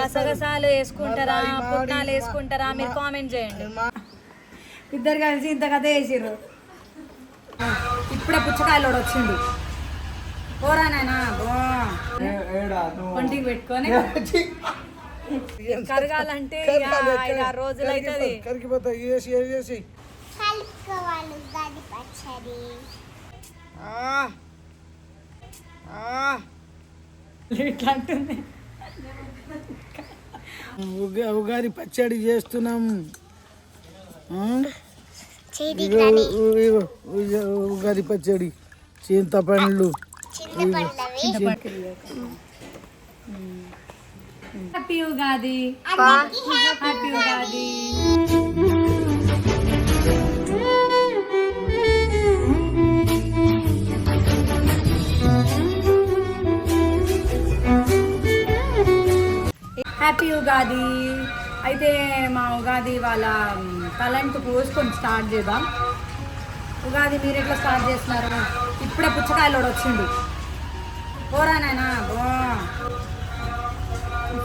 గసగసాలు వేసుకుంటారా పుట్నాలు వేసుకుంటారా మీరు కామెంట్ చేయండి. ఇద్దరు కలిసి ఇంత కథ వేసిర్రు ఇప్పుడే పుచ్చకాయలు వచ్చిండు. పోరా నాయనా పెట్టుకొని. కరగాలంటే ఇక ఐదు ఆరు రోజులు అవుతుంది కరిగిపోతాయి వేసి వేసి కలుపుకోవాలి ఉగాది పచ్చడి. ఇట్లా అంటుంది. ఉగా ఉగాది పచ్చడి చేస్తున్నాం. ఉగాది పచ్చడి చింతపండ్లు చింతపండులవి. Happy Ugadi. Happy Ugadi. Happy Ugadi అయితే మా ఉగాది వాళ్ళ తలంటు పోసుకొని స్టార్ట్ చేద్దాం. ఉగాది మీరు ఎట్లా స్టార్ట్ చేస్తున్నారు? ఇప్పుడే పుచ్చకాయలు వచ్చిండు. పోరా నాయనా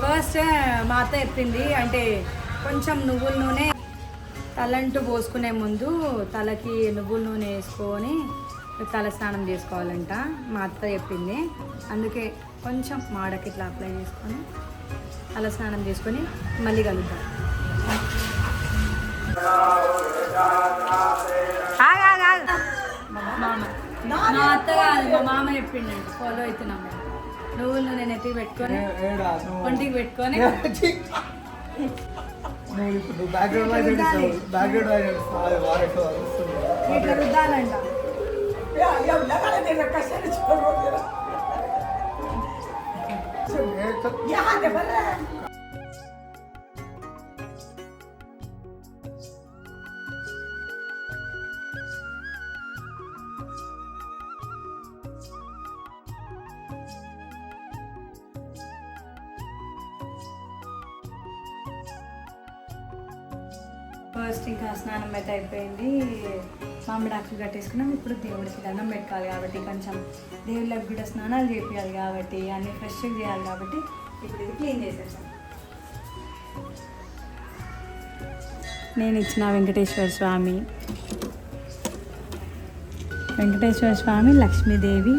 ఫస్ట్ మా అత్త చెప్పింది అంటే కొంచెం నువ్వుల నూనె తలంటు పోసుకునే ముందు తలకి నువ్వుల నూనె వేసుకొని తల స్నానం చేసుకోవాలంట. మా అత్త చెప్పింది. అందుకే కొంచెం మాడకి ఇట్లా అప్లై చేసుకొని తల స్నానం చేసుకొని మళ్ళీ కలుద్దాం. మా అత్త కాదు మా మామ చెప్పిండండి ఫాలో అవుతున్నాం. నువ్వుల నూనె నెత్తి పెట్టుకొని ఒంటికి పెట్టుకొని. బ్యాక్గ్రౌండ్ బ్యాక్గ్రౌండ్ ఇట్లా రుద్దాలంట ఫస్ట్ ఇంకా స్నానం అయితే అయిపోయింది. మామిడి ఆకులు కట్టేసుకున్నాం. ఇప్పుడు దేవుడికి దండం పెట్టుకోవాలి కాబట్టి కొంచెం దేవుళ్ళకి కూడా స్నానాలు చేయాలి కాబట్టి అన్ని ఫ్రెష్గా చేయాలి కాబట్టి ఇప్పుడు ఇది క్లీన్ చేసేసాం. నేను ఇచ్చిన వెంకటేశ్వర స్వామి వెంకటేశ్వర స్వామి లక్ష్మీదేవి.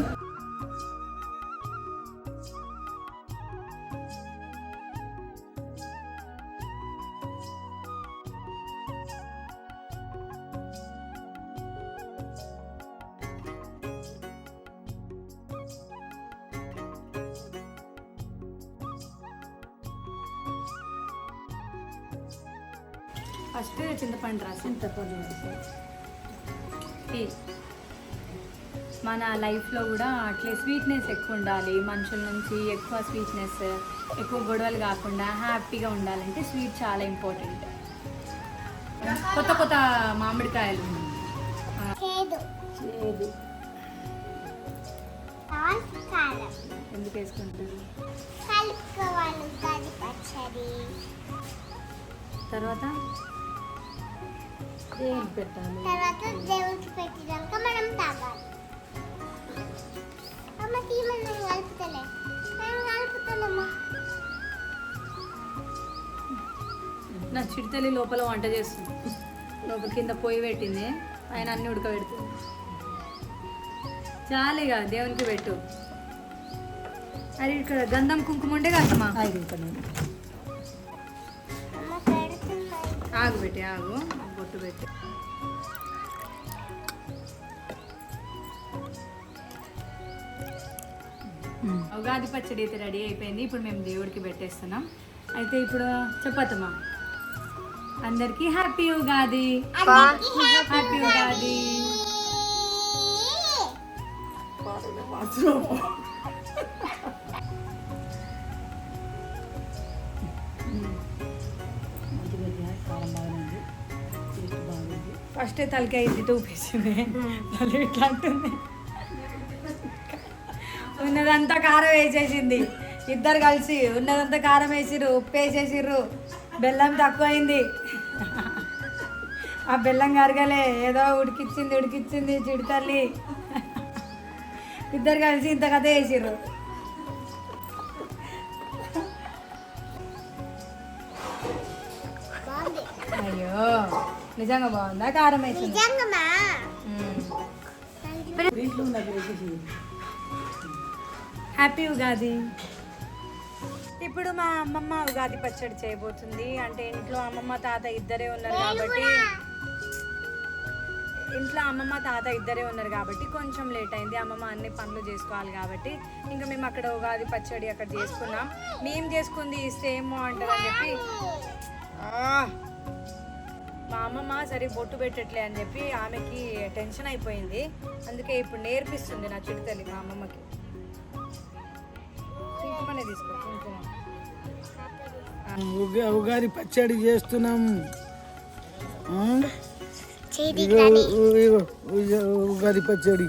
ఫస్ట్ చింతపండు రాసి చింతపండు మన లైఫ్లో కూడా అట్లే స్వీట్నెస్ ఎక్కువ ఉండాలి. మనుషుల నుంచి ఎక్కువ స్వీట్నెస్ ఎక్కువ గొడవలు కాకుండా హ్యాపీగా ఉండాలంటే స్వీట్ చాలా ఇంపార్టెంట్ కొత్త కొత్త మామిడికాయలు. ఎందుకు వేసుకుంటారు? తర్వాత? దేవుడికి పెట్టాలి? తర్వాత దేవుడికి పెట్టినాక మనం తాగాలి. అమ్మ తీమని నేను కలుపుతలే. నేను కలుపుతానమ్మా నా చిడితల్లి లోపల వంట చేస్తుంది. లోపల కింద పొయ్యి పెట్టింది. ఆయన అన్ని ఉడకబెడుతుంది. చాలిగా దేవునికి పెట్టు. అది ఇక్కడ గంధం కుంకుమ ఉండే కదమ్మా. ఆగు పెట్టి ఆగు. బొట్టు పెట్టి ఉగాది పచ్చడి అయితే రెడీ అయిపోయింది. ఇప్పుడు మేము దేవుడికి పెట్టేస్తున్నాం. అయితే ఇప్పుడు చెప్పత్తమ్మా అందరికీ happy Ugadi. Happy Ugadi. First తలకాయ ఇది చూపించింది మళ్ళీ ఇట్లా అంటుంది? ఉన్నదంతా కారం వేసేసింది. ఇద్దరు కలిసి ఉన్నదంతా కారం వేసిర్రు ఉప్పు వేసేసిర్రు. బెల్లం తక్కువైంది. ఆ బెల్లం కరగలే ఏదో ఉడికిచ్చింది ఉడికిచ్చింది చిడితల్లి ఇద్దరు కలిసి ఇంత కథ వేసిర్రు. అయ్యో. నిజంగా బాగుందా. కారం వేసింది. హ్యాపీ ఉగాది. ఇప్పుడు మా అమ్మమ్మ ఉగాది పచ్చడి చేయబోతుంది. అంటే ఇంట్లో అమ్మమ్మ తాత ఇద్దరే ఉన్నారు కాబట్టి ఇంట్లో అమ్మమ్మ తాత ఇద్దరే ఉన్నారు కాబట్టి కొంచెం లేట్ అయింది. అమ్మమ్మ అన్ని పనులు చేసుకోవాలి కాబట్టి ఇంకా మేము అక్కడ ఉగాది పచ్చడి అక్కడ చేసుకున్నాం. మేము చేసుకుంది సేమ్ అంటారు అని చెప్పి ఆ! మా అమ్మమ్మ సరే బొట్టు పెట్టట్లే అని చెప్పి ఆమెకి టెన్షన్ అయిపోయింది. అందుకే ఇప్పుడు నేర్పిస్తుంది నా చిడుతల్లి మా అమ్మమ్మకి. కుంకుమనే తీసుకో కుంకుమ. ఉగా ఉగాది పచ్చడి చేస్తున్నాం. ఉగాది పచ్చడి.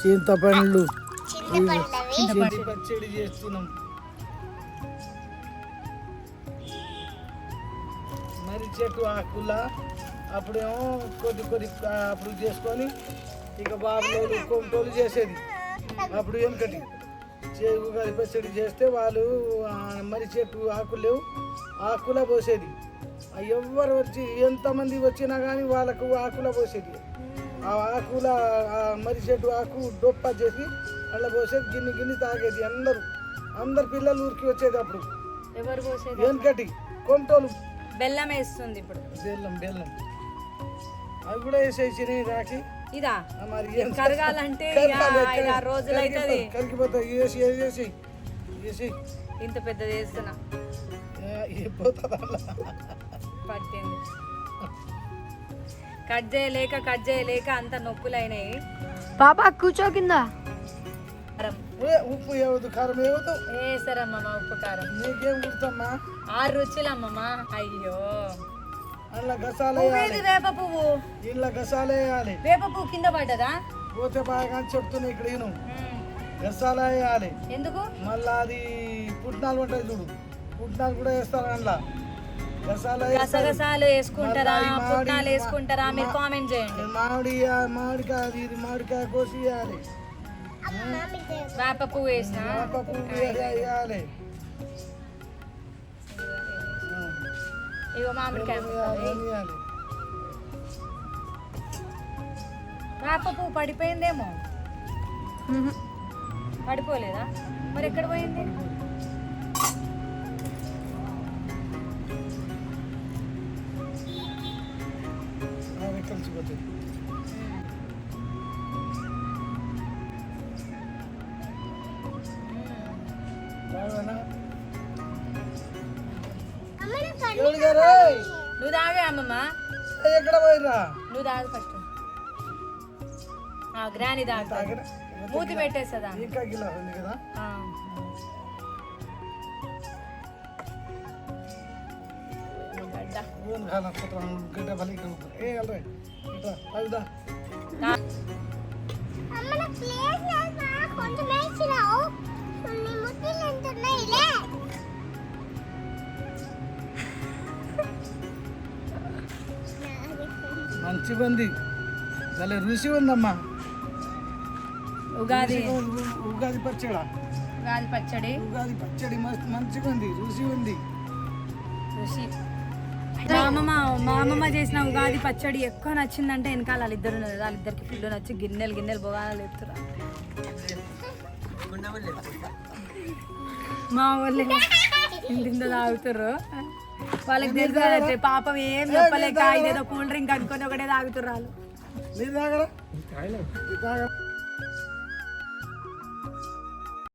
చింతపండ్లు పచ్చడి చేస్తున్నాం. చెట్టు ఆకుల అప్పుడేమో కొద్ది కొద్ది అప్పుడు చేసుకొని ఇక బాబులోలు కొమ్మటోలు చేసేది. అప్పుడు వెనకటి చే ఉగాది పచ్చడి చేస్తే వాళ్ళు మరి చెట్టు ఆకులు లేవు ఆకుల పోసేది. ఎవ్వరు వచ్చి ఎంతమంది వచ్చినా కానీ వాళ్ళకు ఆకుల పోసేది. ఆ ఆకుల ఆ మరి చెట్టు ఆకు డొప్ప చేసి అలా పోసేది గిన్నె గిన్నె తాగేది అందరూ. అందరు పిల్లలు ఊరికి వచ్చేది అప్పుడు. వెనకటి కొంటోలు బెల్లం వేస్తుంది ఇప్పుడు. బెల్లం బెల్లం. అవి కూడా వేసేసి రాకి ఇదా? కరగాలంటే రోజులు అవుతుంది కరిగిపోతాయి. వేసి వేసి వేసి. ఇంత పెద్దది వేస్తున్నా. పట్టింది. కట్ చేయలేక కట్ చేయలేక అంత నొప్పులైనాయి. పాప కూర్చో కింద. ఏ, ఉప్పు ఏవద్దు కారం ఏవద్దు వేసారమ్మమ్మ ఉప్పు కారం. నీకేం గుర్తమ్మా? ఆరు రుచులమ్మమ్మ అయ్యో. అందులో గసాలు పువ్వు వేయాలి. ఇది వేప పువ్వు? ఇంట్లో గసాలు వేయాలి. వేప పువ్వు కింద పడ్డదా? పోతే బాగా అని చెప్తున్నా ఇక్కడ నేను ఉమ్. గసాలు వేయాలి. ఎందుకు? మళ్ళా అది పుట్నాలు ఉంటాయి చూడు. పుట్నాలు కూడా వేస్తారు అందులో. గసగసాలు వేసుకుంటారా? పుట్నాలు వేసుకుంటారా? మీరు కామెంట్ చేయండి. మామిడి మామిడికాయ ఇది మామిడికాయ కోసి వేయాలి. వేప పువ్వు వేసిన? వేప పువ్వు వేయాలి ఇగో మామిడికాయ వేప పువ్వు పడిపోయిందేమో? పడిపోలేదా? మరి ఎక్కడ పోయింది? అవి నువ్వు తాగే అమ్మమ్మ. ఎక్కడ పోయిరా నువ్వు తాగు ఫస్ట్. గ్రాని తాగరా? మూతి పెట్టేస్తుందా ఇంకా గిలా ఉంది కదా? ఓన్ మంచిగా ఉంది భలే రుచి ఉందమ్మా ఉగాది ఉగాది పచ్చడా. ఉగాది పచ్చడి. ఉగాది పచ్చడి మస్తు మంచిగా ఉంది రుచి. ఉంది రుచి మా అమ్మమ్మ మా అమ్మమ్మ చేసిన ఉగాది పచ్చడి ఎక్కువ నచ్చిందంటే వెనకాల వాళ్ళిద్దరు ఉన్నారు. వాళ్ళిద్దరికి ఫుల్ నచ్చి గిన్నెలు గిన్నెలు బొగాలు ఎత్తురా మా వాళ్ళు ఇంటింత తాగుతారు వాళ్ళకి తెలుసు కదా, పాపం ఏం చెప్పలేక ఇదేదో కూల్ డ్రింక్ అనుకొని ఒకటే తాగుతున్నారు